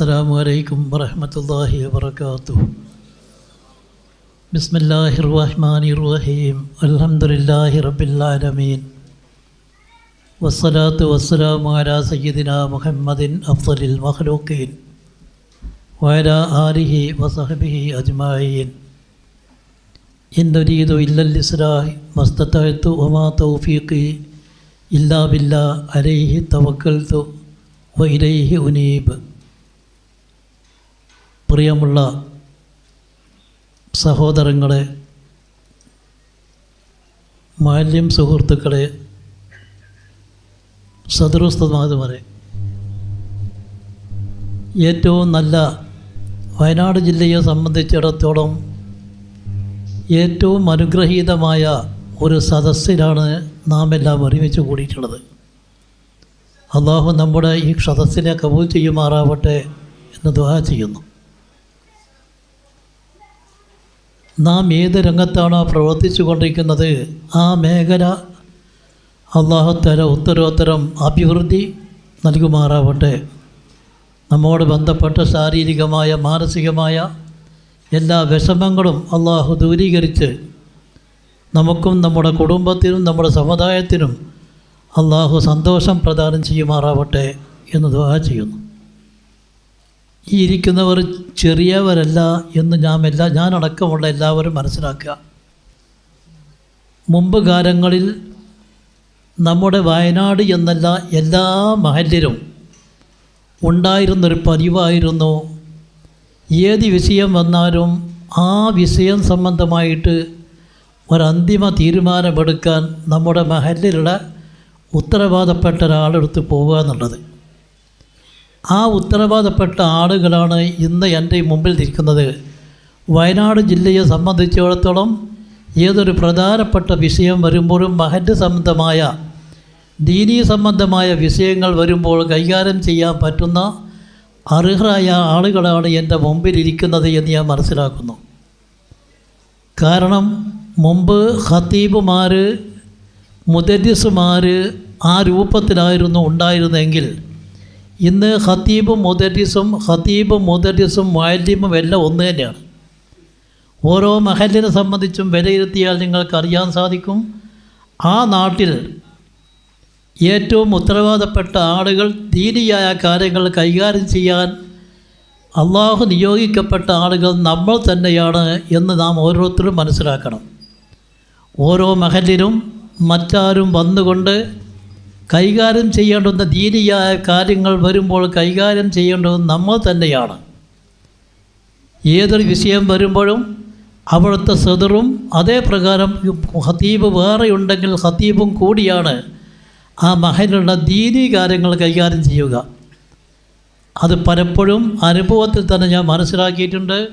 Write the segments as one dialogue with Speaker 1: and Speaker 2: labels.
Speaker 1: السلام عليكم ورحمة الله وبركاته بسم الله الرحمن الرحيم الحمد لله رب العالمين والصلاة والسلام على سيدنا محمد أفضل المخلوقين وعلى آله وصحبه أجمعين إن نريد إلا الإصلاح ما استطعت وما توفيقي إلا بالله عليه توكلت وإليه أنيب പ്രിയമുള്ള സഹോദരങ്ങളെ മാലിന്യം സുഹൃത്തുക്കളെ സദൃസ്തമാതുവരെ ഏറ്റവും നല്ല വയനാട് ജില്ലയെ സംബന്ധിച്ചിടത്തോളം ഏറ്റവും അനുഗ്രഹീതമായ ഒരു സദസ്സിലാണ് നാം എല്ലാം ഒരുമിച്ച് കൂടിയിട്ടുള്ളത്. അള്ളാഹു നമ്മുടെ ഈ സദസ്സിനെ കബൂൽ ചെയ്യുമാറാവട്ടെ എന്ന് ദുആ ചെയ്യുന്നു. നാം ഏത് രംഗത്താണോ പ്രവർത്തിച്ചു കൊണ്ടിരിക്കുന്നത്? ആ മേഖല അള്ളാഹുത്തര ഉത്തരോത്തരം അഭിവൃദ്ധി നൽകുമാറാവട്ടെ. നമ്മോട് ബന്ധപ്പെട്ട ശാരീരികമായ മാനസികമായ എല്ലാ വിഷമങ്ങളും അള്ളാഹു ദൂരീകരിച്ച് നമുക്കും നമ്മുടെ കുടുംബത്തിനും നമ്മുടെ സമുദായത്തിനും അള്ളാഹു സന്തോഷം പ്രദാനം ചെയ്യുമാറാവട്ടെ എന്ന് ദുആ ചെയ്യുന്നു. ഈ ഇരിക്കുന്നവർ ചെറിയവരല്ല എന്ന് ഞാൻ എല്ലാ ഞാനടക്കമുള്ള എല്ലാവരും മനസ്സിലാക്കുക. മുമ്പ് കാലങ്ങളിൽ നമ്മുടെ വയനാട് എന്നല്ല എല്ലാ മഹല്ലിലും ഉണ്ടായിരുന്നൊരു പതിവായിരുന്നു ഏത് വിഷയം വന്നാലും ആ വിഷയം സംബന്ധമായിട്ട് ഒരന്തിമ തീരുമാനമെടുക്കാൻ നമ്മുടെ മഹല്ലിലുള്ള ഉത്തരവാദപ്പെട്ട ഒരാളെടുത്ത് പോവുക എന്നുള്ളത്. ആ ഉത്തരവാദപ്പെട്ട ആളുകളാണ് ഇന്ന് എന്റെ മുമ്പിൽ നിൽക്കുന്നത്. വയനാട് ജില്ലയെ സംബന്ധിച്ചിടത്തോളം ഏതൊരു പ്രധാനപ്പെട്ട വിഷയം വരുമ്പോഴും മഹറ്റ് സംബന്ധമായ ദീനീ സംബന്ധമായ വിഷയങ്ങൾ വരുമ്പോൾ കൈകാര്യം ചെയ്യാൻ പറ്റുന്ന അർഹരായ ആളുകളാണ് എന്റെ മുമ്പിലിരിക്കുന്നത് എന്ന് ഞാൻ മനസ്സിലാക്കുന്നു. കാരണം മുമ്പ് ഖത്തീബുമാർ മുദരിസുമാർ ആ രൂപത്തിലായിരുന്നു ഉണ്ടായിരുന്നെങ്കിൽ ഇന്ന് ഖത്തീബും മുദരിസും ഖത്തീബും മുദരിസും മുഅല്ലിമും എല്ലാം ഒന്ന് തന്നെയാണ്. ഓരോ മഹലിനെ സംബന്ധിച്ചും വിലയിരുത്തിയാൽ നിങ്ങൾക്കറിയാൻ സാധിക്കും ആ നാട്ടിൽ ഏറ്റവും ഉത്തരവാദപ്പെട്ട ആളുകൾ ദീനിയായ കാര്യങ്ങൾ കൈകാര്യം ചെയ്യാൻ അള്ളാഹു നിയോഗിക്കപ്പെട്ട ആളുകൾ നമ്മൾ തന്നെയാണ് എന്ന് നാം ഓരോരുത്തരും മനസ്സിലാക്കണം. ഓരോ മഹലിനും മറ്റാരും വന്നുകൊണ്ട് കൈകാര്യം ചെയ്യേണ്ടുന്ന ദീനിയായ കാര്യങ്ങൾ വരുമ്പോൾ കൈകാര്യം ചെയ്യേണ്ടത് നമ്മൾ തന്നെയാണ്. ഏതൊരു വിഷയം വരുമ്പോഴും അവിടുത്തെ സദറും അതേപ്രകാരം ഹത്തീബ് വേറെ ഉണ്ടെങ്കിൽ ഹത്തീബും കൂടിയാണ് ആ മഹനുള്ള ദീനീ കാര്യങ്ങൾ കൈകാര്യം ചെയ്യുക. അത് പലപ്പോഴും അനുഭവത്തിൽ തന്നെ ഞാൻ മനസ്സിലാക്കിയിട്ടുണ്ട്.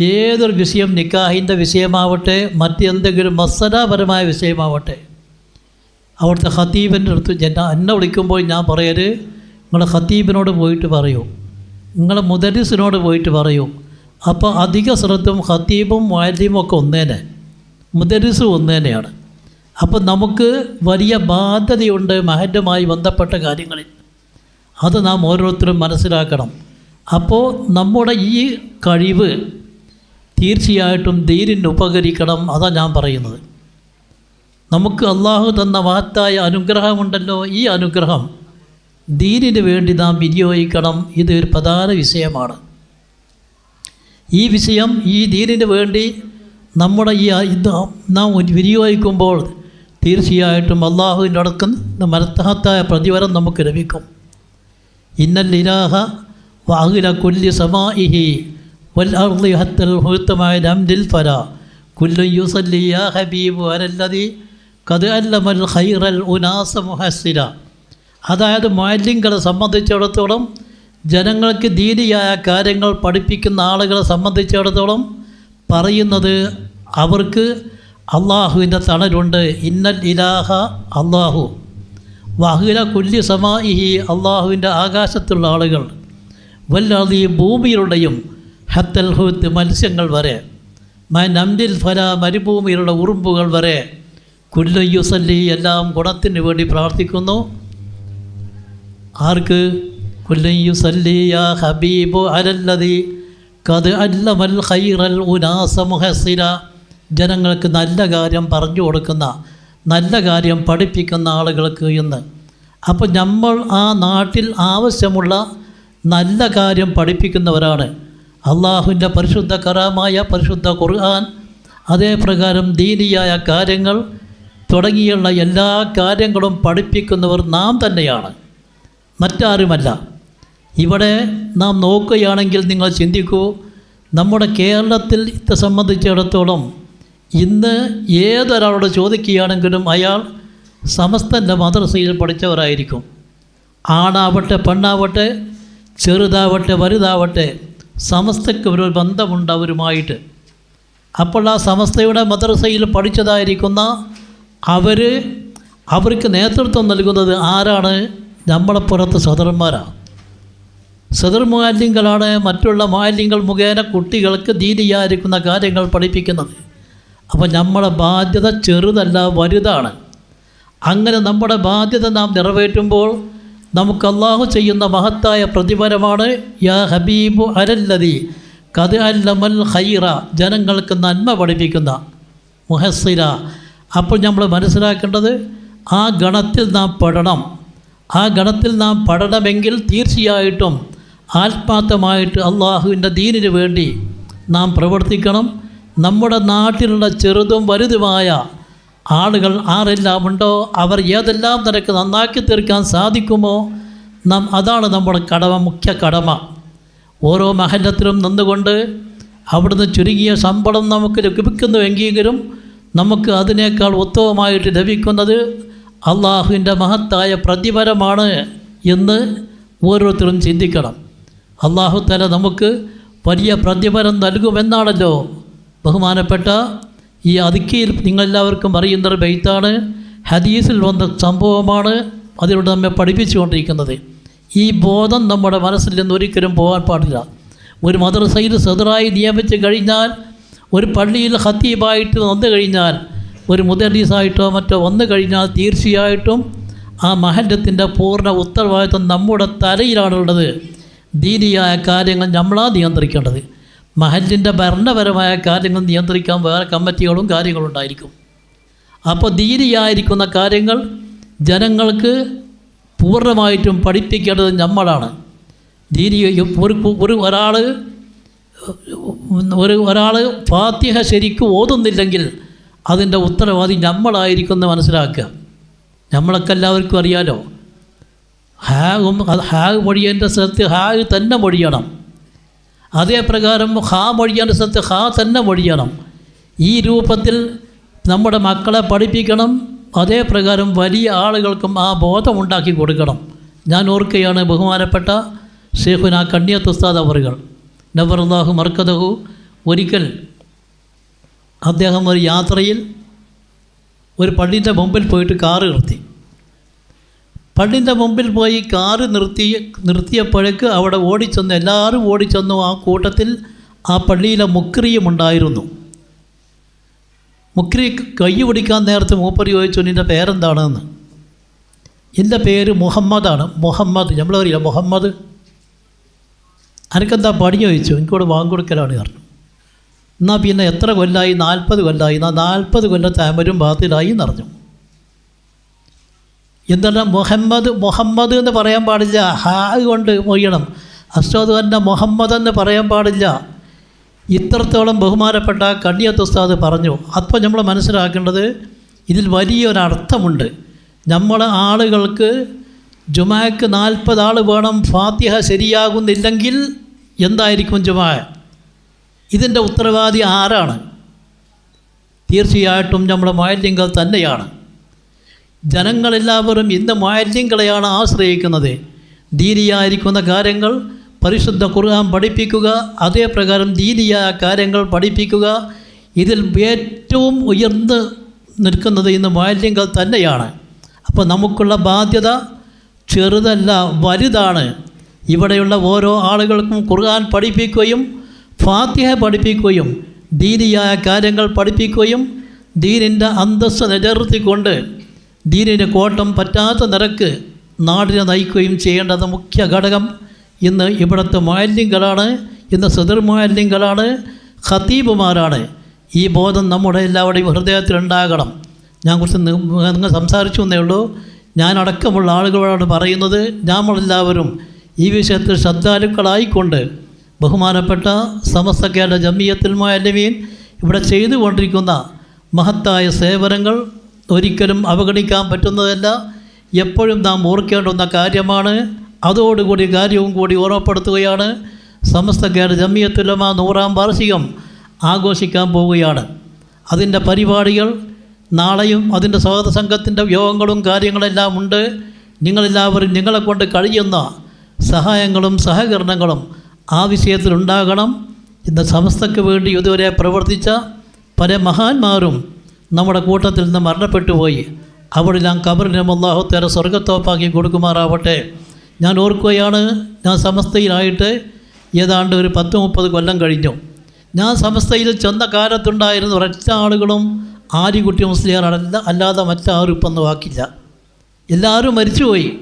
Speaker 1: ഏതൊരു വിഷയം നിക്കാഹിന്റെ വിഷയമാവട്ടെ മറ്റെന്തെങ്കിലും മസലാപരമായ വിഷയമാവട്ടെ അവിടുത്തെ ഖത്തീബിന്റെ അടുത്ത് എന്നെ എന്നെ വിളിക്കുമ്പോൾ ഞാൻ പറയൽ നിങ്ങളെ ഖത്തീബിനോട് പോയിട്ട് പറയൂ. നിങ്ങളെ മുദരിസിനോട് പോയിട്ട് പറയൂ. അപ്പോൾ അധിക ശ്രദ്ധം ഖത്തീബും വാല്യവും ഒക്കെ ഒന്നേനെ. മുദരിസും ഒന്നേനെയാണ്. അപ്പോൾ നമുക്ക് വലിയ ബാധ്യതയുണ്ട് മഹറ്റുമായി ബന്ധപ്പെട്ട കാര്യങ്ങളിൽ. അത് നാം ഓരോരുത്തരും മനസ്സിലാക്കണം. അപ്പോൾ നമ്മുടെ ഈ കഴിവ് തീർച്ചയായിട്ടും ധീരിന് ഉപകരിക്കണം അതാണ് ഞാൻ പറയുന്നത്. നമുക്ക് അള്ളാഹു തന്ന മഹത്തായ അനുഗ്രഹമുണ്ടല്ലോ ഈ അനുഗ്രഹം. ദീനിന് വേണ്ടി നാം വിനിയോഗിക്കണം. ഇത് ഒരു പ്രധാന വിഷയമാണ്. ഈ വിഷയം ഈ ദീനിന് വേണ്ടി നമ്മുടെ ഈ നാം വിനിയോഗിക്കുമ്പോൾ തീർച്ചയായിട്ടും അള്ളാഹുവിന്റെ അടുക്കുന്ന മരത്തഹത്തായ പ്രതിഫലം നമുക്ക് ലഭിക്കും. ഇന്നൽ ഇലാഹ വാഹുല കുല്ലി സമാഇഹി വൽ അർളി ഹത്തൽ ഹുത്തമായ നംദിൽ ഫല. കുല്ലു യുസല്ലി ഹബീബ് ഹബീബു അനല്ലതി കത് ഖൈറൽ ഉനാസ അതായത് മാലിന്യങ്ങളെ സംബന്ധിച്ചിടത്തോളം ജനങ്ങൾക്ക് ദീനിയായ കാര്യങ്ങൾ പഠിപ്പിക്കുന്ന ആളുകളെ സംബന്ധിച്ചിടത്തോളം പറയുന്നത് അവർക്ക് അള്ളാഹുവിന്റെ തണലുണ്ട്. ഇന്നൽ ഇലാഹ അള്ളാഹു. വഹുല കുല്ലി സമാഇഹി അള്ളാഹുവിന്റെ ആകാശത്തുള്ള ആളുകൾ. വല്ലാതെ ഭൂമിയിലുടെയും ഹത്തൽ ഹുത്ത് മത്സ്യങ്ങൾ വരെ. മൈ നംദിൽ ഫല മരുഭൂമിയിലുള്ള ഉറുമ്പുകൾ വരെ. കുല്ലയുസല്ലി എല്ലാം ഗുണത്തിന് വേണ്ടി പ്രാർത്ഥിക്കുന്നു. ആർക്ക്? കുല്ലയ്യുസല്ലിയ ഹബീബു അലല്ലതി കത് അല്ലമൽ ഖൈറൽ ഉനാസ ജനങ്ങൾക്ക് നല്ല കാര്യം പറഞ്ഞു കൊടുക്കുന്ന നല്ല കാര്യം പഠിപ്പിക്കുന്ന ആളുകൾക്ക് എന്ന് അപ്പോൾ നമ്മൾ ആ നാട്ടിൽ ആവശ്യമുള്ള നല്ല കാര്യം പഠിപ്പിക്കുന്നവരാണ്. അള്ളാഹുവിന്റെ പരിശുദ്ധ കറാമായ പരിശുദ്ധ ഖുർആൻ അതേപ്രകാരം ദീനിയായ കാര്യങ്ങൾ തുടങ്ങിയുള്ള എല്ലാ കാര്യങ്ങളും പഠിപ്പിക്കുന്നവർ നാം തന്നെയാണ്. മറ്റാരുമല്ല. ഇവിടെ നാം നോക്കുകയാണെങ്കിൽ നിങ്ങൾ ചിന്തിക്കൂ നമ്മുടെ കേരളത്തിൽ ഇത് സംബന്ധിച്ചിടത്തോളം ഇന്ന് ഏതൊരാളോട് ചോദിക്കുകയാണെങ്കിലും അയാൾ സമസ്തന്റെ മദ്രസയിൽ പഠിച്ചവരായിരിക്കും. ആണാവട്ടെ പെണ്ണാവട്ടെ ചെറുതാവട്ടെ വലുതാവട്ടെ സമസ്തയ്ക്ക് ഒരു ബന്ധമുണ്ട് അവരുമായിട്ട്. അപ്പോൾ ആ സമസ്തയുടെ മദ്രസയിൽ പഠിച്ചതായിരിക്കുന്ന അവർ അവർക്ക് നേതൃത്വം നൽകുന്നത് ആരാണ്? നമ്മളെ പുറത്ത് സദർമാരാണ് സദർ മാലിന്യങ്ങളാണ് മറ്റുള്ള മാലിന്യങ്ങൾ മുഖേന കുട്ടികൾക്ക് ദീനിയായിരിക്കുന്ന കാര്യങ്ങൾ പഠിപ്പിക്കുന്നത്. അപ്പോൾ നമ്മുടെ ബാധ്യത ചെറുതല്ല വലുതാണ്. അങ്ങനെ നമ്മുടെ ബാധ്യത നാം നിറവേറ്റുമ്പോൾ നമുക്ക് അള്ളാഹു ചെയ്യുന്ന മഹത്തായ പ്രതിഫലമാണ് യാ ഹബീബു അരല്ലതി കത് അല്ലമൽ ഹൈറ ജനങ്ങൾക്ക് നന്മ പഠിപ്പിക്കുന്ന മുഹസ്സിര അപ്പോൾ നമ്മൾ മനസ്സിലാക്കേണ്ടത് ആ ഗണത്തിൽ നാം പെടണം ആ ഗണത്തിൽ നാം പെടണമെങ്കിൽ തീർച്ചയായിട്ടും ആത്മാർത്ഥമായിട്ട് അള്ളാഹുവിന്റെ ദീനിന് വേണ്ടി നാം പ്രവർത്തിക്കണം. നമ്മുടെ നാട്ടിലുള്ള ചെറുതും വലുതുമായ ആളുകൾ ആരെല്ലാം ഉണ്ടോ അവർ ഏതെല്ലാം നിനക്ക് നന്നാക്കി തീർക്കാൻ സാധിക്കുമോ നാം അതാണ് നമ്മുടെ കടമ മുഖ്യ കടമ. ഓരോ മഹല്ലത്തിലും നിന്നുകൊണ്ട് അവിടുന്ന് ചുരുങ്ങിയ ശമ്പളം നമുക്ക് ലഭിക്കുന്നുവെങ്കിലും നമുക്ക് അതിനേക്കാൾ ഉത്തമമായിട്ട് ലഭിക്കുന്നത് അള്ളാഹുവിന്റെ മഹത്തായ പ്രതിഫലമാണ് എന്ന് ഓരോരുത്തരും ചിന്തിക്കണം. അള്ളാഹു തല നമുക്ക് വലിയ പ്രതിഫലം നൽകുമെന്നാണല്ലോ ബഹുമാനപ്പെട്ട ഈ അതിക്കയിൽ നിങ്ങളെല്ലാവർക്കും അറിയുന്ന ഒരു ബെയ്ത്താണ് ഹദീസിൽ വന്ന സംഭവമാണ് അതിലൂടെ നമ്മെ പഠിപ്പിച്ചുകൊണ്ടിരിക്കുന്നത്. ഈ ബോധം നമ്മുടെ മനസ്സിൽ നിന്ന് ഒരിക്കലും പോകാൻ പാടില്ല. ഒരു മദ്രസയിൽ സദറായി നിയമിച്ച് കഴിഞ്ഞാൽ ഒരു പള്ളിയിൽ ഹത്തീബായിട്ട് വന്നു കഴിഞ്ഞാൽ ഒരു മുദരീസായിട്ടോ മറ്റോ വന്നു കഴിഞ്ഞാൽ തീർച്ചയായിട്ടും ആ മഹല്ലത്തിന്റെ പൂർണ ഉത്തരവാദിത്വം നമ്മുടെ തലയിലാണുള്ളത്. ദീനിയായ കാര്യങ്ങൾ നമ്മളാണ് നിയന്ത്രിക്കേണ്ടത്. മഹലിന്റെ ഭരണപരമായ കാര്യങ്ങൾ നിയന്ത്രിക്കാൻ വേറെ കമ്മിറ്റികളും കാര്യങ്ങളും ഉണ്ടായിരിക്കും. അപ്പോൾ ദീനിയായിരിക്കുന്ന കാര്യങ്ങൾ ജനങ്ങൾക്ക് പൂർണമായിട്ടും പഠിപ്പിക്കേണ്ടത് നമ്മളാണ്. ദീനി ഒരു ഒരു ഒരാൾ ഒരു ഒരാൾ ഫാത്തിഹ ശരിക്കും ഓതുന്നില്ലെങ്കിൽ അതിന്റെ ഉത്തരവാദി നമ്മളായിരിക്കും എന്ന് മനസ്സിലാക്കുക. നമ്മളൊക്കെ എല്ലാവർക്കും അറിയാലോ. ഹാഗും ഹാഗ് മൊഴിയേന്റെ സ്ഥലത്ത് ഹാഗ് തന്നെ മൊഴിയണം. അതേ പ്രകാരം ഹാ മൊഴിയേണ്ട സ്ഥലത്ത് ഹാ തന്നെ മൊഴിയണം. ഈ രൂപത്തിൽ നമ്മുടെ മക്കളെ പഠിപ്പിക്കണം. അതേ പ്രകാരം വലിയ ആളുകൾക്കും ആ ബോധമുണ്ടാക്കി കൊടുക്കണം. ഞാൻ ഓർക്കുകയാണ് ബഹുമാനപ്പെട്ട ഷേഖുന കണ്ണിയത്ത് ഉസ്താദ് അവറുകൾ. നബർദാഹു മർക്കതഹു ഒരിക്കൽ അദ്ദേഹം ഒരു യാത്രയിൽ ഒരു പള്ളിന്റെ മുമ്പിൽ പോയിട്ട് കാറ് നിർത്തി. പള്ളിന്റെ മുമ്പിൽ പോയി കാറ് നിർത്തി നിർത്തിയപ്പോഴേക്ക് അവിടെ ഓടിച്ചെന്ന് എല്ലാവരും ഓടിച്ചെന്നു ആ കൂട്ടത്തിൽ ആ പള്ളിയിലെ മുക്രിയും ഉണ്ടായിരുന്നു. മുക്രി കൈ പിടിക്കാൻ നേരത്തെ മൂപ്പർ ചോദിച്ചു നിന്റെ പേരെന്താണെന്ന്? എന്റെ പേര് മുഹമ്മദാണ്. മുഹമ്മദ്? നമ്മൾ മുഹമ്മദ്. അനക്കെന്താ പണി ചോദിച്ചു? എനിക്കോട് വാങ്ങിക്കൊടുക്കലാണ് പറഞ്ഞു. എന്നാൽ പിന്നെ എത്ര കൊല്ലായി? നാൽപ്പത് കൊല്ലായി. എന്നാൽ നാൽപ്പത് കൊല്ലത്തെ അമരും ബാത്തിലായി എന്നറിഞ്ഞു എന്താണ്? മുഹമ്മദ് മുഹമ്മദ് എന്ന് പറയാൻ പാടില്ല. ഹാ കൊണ്ട് മൊയ്യണം. അസ്വാദ് തന്നെ മുഹമ്മദ് എന്ന് പറയാൻ പാടില്ല. ഇത്രത്തോളം ബഹുമാനപ്പെട്ട കണ്ണിയത്ത് ഉസ്താദ് പറഞ്ഞു. അപ്പോൾ നമ്മൾ മനസ്സിലാക്കേണ്ടത് ഇതിൽ വലിയൊരർത്ഥമുണ്ട്. നമ്മൾ ആളുകൾക്ക് ജുമാക്ക് നാൽപ്പത് ആൾ വേണം ഫാത്തിഹ ശരിയാകുന്നില്ലെങ്കിൽ എന്തായിരിക്കും ജുമാ? ഇതിന്റെ ഉത്തരവാദി ആരാണ്? തീർച്ചയായിട്ടും നമ്മുടെ മാലിന്യങ്ങൾ തന്നെയാണ്. ജനങ്ങളെല്ലാവരും ഇന്ന് മാലിന്യങ്ങളെയാണ് ആശ്രയിക്കുന്നത്. ദീനിയായിരിക്കുന്ന കാര്യങ്ങൾ പരിശുദ്ധ ഖുർആൻ പഠിപ്പിക്കുക അതേപ്രകാരം ദീനിയായ കാര്യങ്ങൾ പഠിപ്പിക്കുക ഇതിൽ ഏറ്റവും ഉയർന്ന് നിൽക്കുന്നത് ഇന്ന് മാലിന്യങ്ങൾ തന്നെയാണ്. അപ്പോൾ നമുക്കുള്ള ബാധ്യത ചെറുതല്ല വലുതാണ്. ഇവിടെയുള്ള ഓരോ ആളുകൾക്കും ഖുർആൻ പഠിപ്പിക്കുകയും ഫാത്തിഹ പഠിപ്പിക്കുകയും ദീനിയായ കാര്യങ്ങൾ പഠിപ്പിക്കുകയും ദീനിന്റെ അന്തസ്സ നിലനിർത്തിക്കൊണ്ട് ദീനിന് കോട്ടം പറ്റാത്ത നിരക്ക് നാടിനെ നയിക്കുകയും ചെയ്യേണ്ടത് മുഖ്യ ഘടകം ഇന്ന് ഇവിടുത്തെ മാലിന്യങ്ങളാണ് ഇന്ന് സദർ മാലിന്യങ്ങളാണ് ഖത്തീബുമാരാണ്. ഈ ബോധം നമ്മുടെ എല്ലാവരുടെയും ഹൃദയത്തിലുണ്ടാകണം. ഞാൻ കുറച്ച് നിങ്ങൾ സംസാരിച്ചു എന്നേ ഉള്ളൂ. ഞാൻ അടക്കമുള്ള ആളുകളോട് പറയുന്നത്. നമ്മളെല്ലാവരും ഈ വിഷയത്തിൽ ശ്രദ്ധാലുക്കളായിക്കൊണ്ട് ബഹുമാനപ്പെട്ട സമസ്ത കേരള ജമിയത്തിൽ മാലവീൻ ഇവിടെ ചെയ്തുകൊണ്ടിരിക്കുന്ന മഹത്തായ സേവനങ്ങൾ ഒരിക്കലും അവഗണിക്കാൻ പറ്റുന്നതല്ല. എപ്പോഴും നാം ഓർക്കേണ്ടുന്ന കാര്യമാണ്. അതോടുകൂടി കാര്യവും കൂടി ഓർമ്മപ്പെടുത്തുകയാണ്. സമസ്ത കേരള ജമിയത്തുലമ നൂറാം വാർഷികം ആഘോഷിക്കാൻ പോവുകയാണ്. അതിന്റെ പരിപാടികൾ നാളെയും അതിന്റെ സ്വാഗത സംഘത്തിന്റെ യോഗങ്ങളും കാര്യങ്ങളെല്ലാം ഉണ്ട്. നിങ്ങളെല്ലാവരും നിങ്ങളെ കൊണ്ട് കഴിയുന്ന സഹായങ്ങളും സഹകരണങ്ങളും ആ വിഷയത്തിലുണ്ടാകണം ഇന്ന് സമസ്തയ്ക്ക് വേണ്ടി ഇതുവരെ പ്രവർത്തിച്ച പല മഹാന്മാരും നമ്മുടെ കൂട്ടത്തിൽ നിന്ന് മരണപ്പെട്ടു പോയി. അവിടെല്ലാം കബറിനും അള്ളാഹുത്തേര സ്വർഗത്തോപ്പാക്കി കൊടുക്കുമാറാവട്ടെ. ഞാൻ ഓർക്കുകയാണ് ഞാൻ സമസ്തയിലായിട്ട് ഏതാണ്ട് ഒരു പത്ത് മുപ്പത് കൊല്ലം കഴിഞ്ഞു. ഞാൻ സമസ്തയിൽ ചെന്ന കാലത്തുണ്ടായിരുന്ന ഒരൊറ്റ ആളുകളും ആര്യകുട്ടി മുസ്ലിയാറല്ല അല്ലാതെ മറ്റാരും ഇപ്പം ഒന്നും വാക്കില്ല എല്ലാവരും മരിച്ചുപോയി.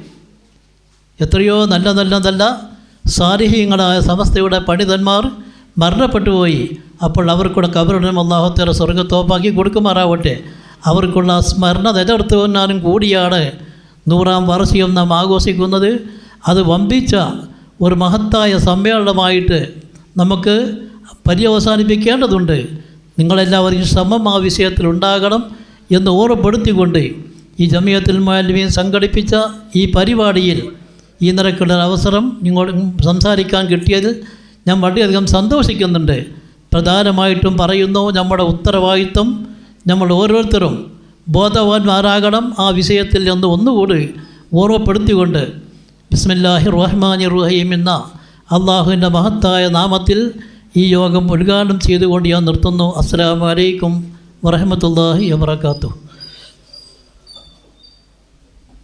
Speaker 1: എത്രയോ നല്ല നല്ല നല്ല സാരിഹ്യങ്ങളായ സമസ്തയുടെ പണ്ഡിതന്മാർ മരണപ്പെട്ടു പോയി അപ്പോൾ അവർക്കുള്ള കബറിനും അള്ളാഹുത്തേറെ സ്വർഗത്തോപ്പാക്കി കൊടുക്കുമാറാവട്ടെ. അവർക്കുള്ള സ്മരണ നിലനിർത്തുവാനും കൂടിയാണ്. നൂറാം വാർഷികം നാം ആഘോഷിക്കുന്നത് അത് വമ്പിച്ച ഒരു മഹത്തായ സമ്മേളനമായിട്ട് നമുക്ക് പര്യവസാനിപ്പിക്കേണ്ടതുണ്ട്. നിങ്ങളെല്ലാവരും ശ്രമം ആ വിഷയത്തിൽ ഉണ്ടാകണം എന്ന് ഓർമ്മപ്പെടുത്തിക്കൊണ്ട് ഈ ജമിയത്തിൽ മാലിന്യം സംഘടിപ്പിച്ച ഈ പരിപാടിയിൽ ഈ നിരക്കുള്ള അവസരം നിങ്ങൾ സംസാരിക്കാൻ കിട്ടിയതിൽ ഞാൻ വളരെയധികം സന്തോഷിക്കുന്നുണ്ട്. പ്രധാനമായിട്ടും പറയുന്നു നമ്മുടെ ഉത്തരവാദിത്വം നമ്മൾ ഓരോരുത്തരും ബോധവാന്മാരാകണം ആ വിഷയത്തിൽ നിന്ന് ഒന്നുകൂടി ഓർമ്മപ്പെടുത്തിക്കൊണ്ട് ബിസ്മില്ലാഹി റഹ്മാനി റഹീം എന്ന അള്ളാഹുവിന്റെ മഹത്തായ നാമത്തിൽ ഈ യോഗം ഉദ്ഘാടനം ചെയ്തുകൊണ്ട് ഞാൻ നിർത്തുന്നു. അസ്സലാമു അലൈക്കും വറഹമത്തല്ലാഹി വബർക്കാത്തു